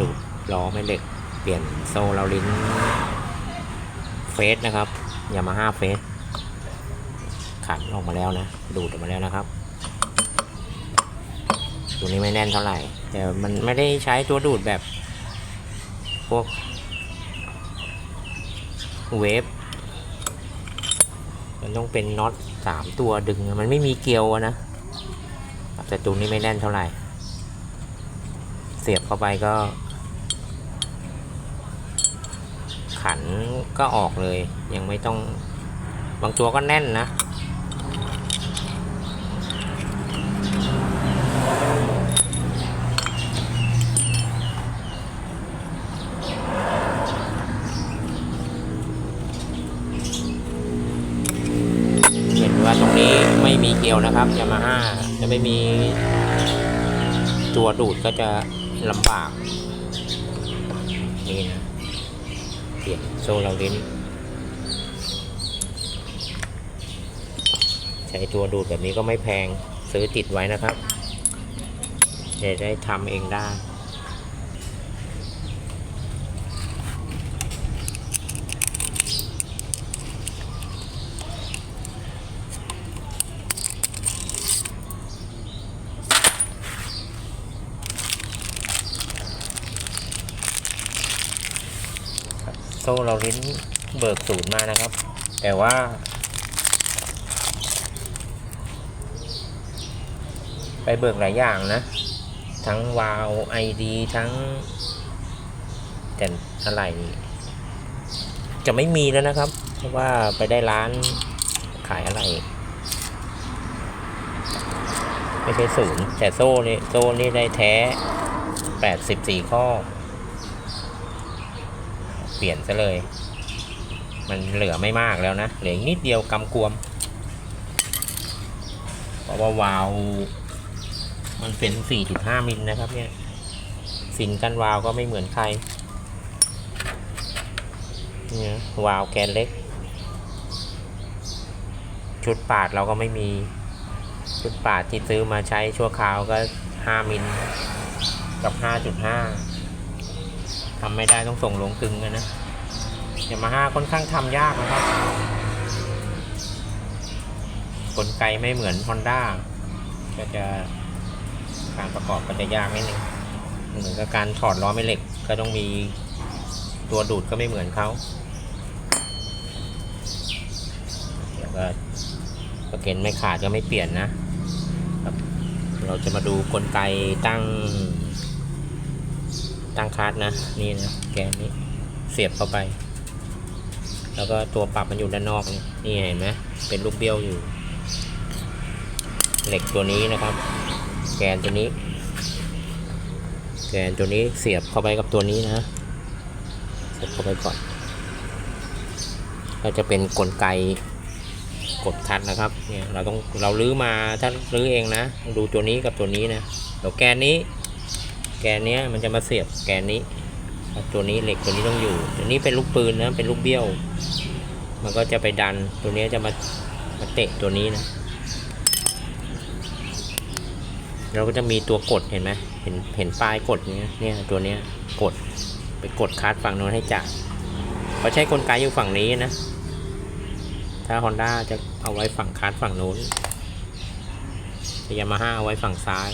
ดูดล้อแม่เหล็ก เปลี่ยนโซ่เราลิ้นเฟสนะครับยามาฮ่าเฟสขันออกมาแล้วนะ ดูดออกมาแล้วนะครับ ตัวนี้ไม่แน่นเท่าไหร่ แต่มันไม่ได้ใช้ตัวดูดแบบ พวกเวฟมันต้องเป็นน็อตสามตัวดึง มันไม่มีเกลียวนะแต่ตัวนี้ไม่แน่นเท่าไหร่ เสียบเข้าไปก็ ขันก็ออกเลย ยังไม่ต้องบางตัวก็แน่นนะเห็นว่าตรงนี้ไม่มีเกลียวนะครับยามาฮ่าจะไม่มีตัวดูดก็จะ ลำบาก นี่นะเปลี่ยนโซ่เราลิ้นใช้ตัวดูดแบบนี้ก็ไม่แพงซื้อติดไว้นะครับจะได้ทำเองได้ โซ่เราลิ้นเบิกศูนย์มานะครับ แต่ว่า ไปเบิกหลายอย่างนะ ทั้งวาวไอดีทั้ง แต่อะไรจะไม่มีแล้วนะครับ เพราะว่าไปได้ร้านขายอะไร ไม่ใช่ศูนย์แต่โซ่นี่โซ่นี่ได้แท้แปดสิบสี่ข้อ ปลี่ยนซะเลย มันเหลือไม่มากแล้วนะ เหลือนิดเดียวกำกวม เพราะว่าวาล์วมันเป็น 4.5 มิลนะครับเนี่ย สินกันวาล์วก็ไม่เหมือนใคร เนี่ยวาล์วแกนเล็ก ชุดปาดเราก็ไม่มี ชุดปาดที่ซื้อมาใช้ชั่วคราวก็ 5 มิลกับ 5.5 ทำไม่ได้ต้องส่งลงกึงกันนะยามาฮ่าค่อนข้างทำยากนะครับกลไกไม่เหมือน Honda ก็จะการประกอบก็จะยากนิดนึงเหมือนกับการถอดล้อแม่เหล็กก็ต้องมีตัวดูดก็ไม่เหมือนเขาเดี๋ยวก็ประเก็นไม่ขาดก็ไม่เปลี่ยนนะ เราจะมาดูกลไกตั้ง ตั้งคาร์ดนะ นี่นะแกนนี้เสียบเข้าไป แล้วก็ตัวปรับมันอยู่ด้านนอกนี่นี่เห็นไหมเป็นลูกเบี้ยวอยู่ เหล็กตัวนี้นะครับ แกนตัวนี้ แกนตัวนี้เสียบเข้าไปกับตัวนี้นะ เสียบเข้าไปก่อนก็จะเป็นกลไกกดคัดนะครับ เนี่ยเราต้องเราลื้อมาถ้าลื้อเองนะ ดูตัวนี้กับตัวนี้นะเดี๋ยวแกนนี้ แกนเนี้ยมันจะมาเสียบแกนนี้ ตัวนี้เหล็กตัวนี้ต้องอยู่ ตัวนี้เป็นลูกปืนนะเป็นลูกเบี้ยว มันก็จะไปดันตัวนี้จะมามาเตะตัวนี้นะเราก็จะมีตัวกดเห็นไหมเห็นเห็นปลายกดเนี้ยเนี่ยตัวเนี้ยกดไปกดคัสฝั่งโน้นให้จับเขาใช้กลไกอยู่ฝั่งนี้นะ ถ้า Honda จะเอาไว้ฝั่งคัสฝั่งโน้นยามาฮ่าเอาไว้ฝั่งซ้าย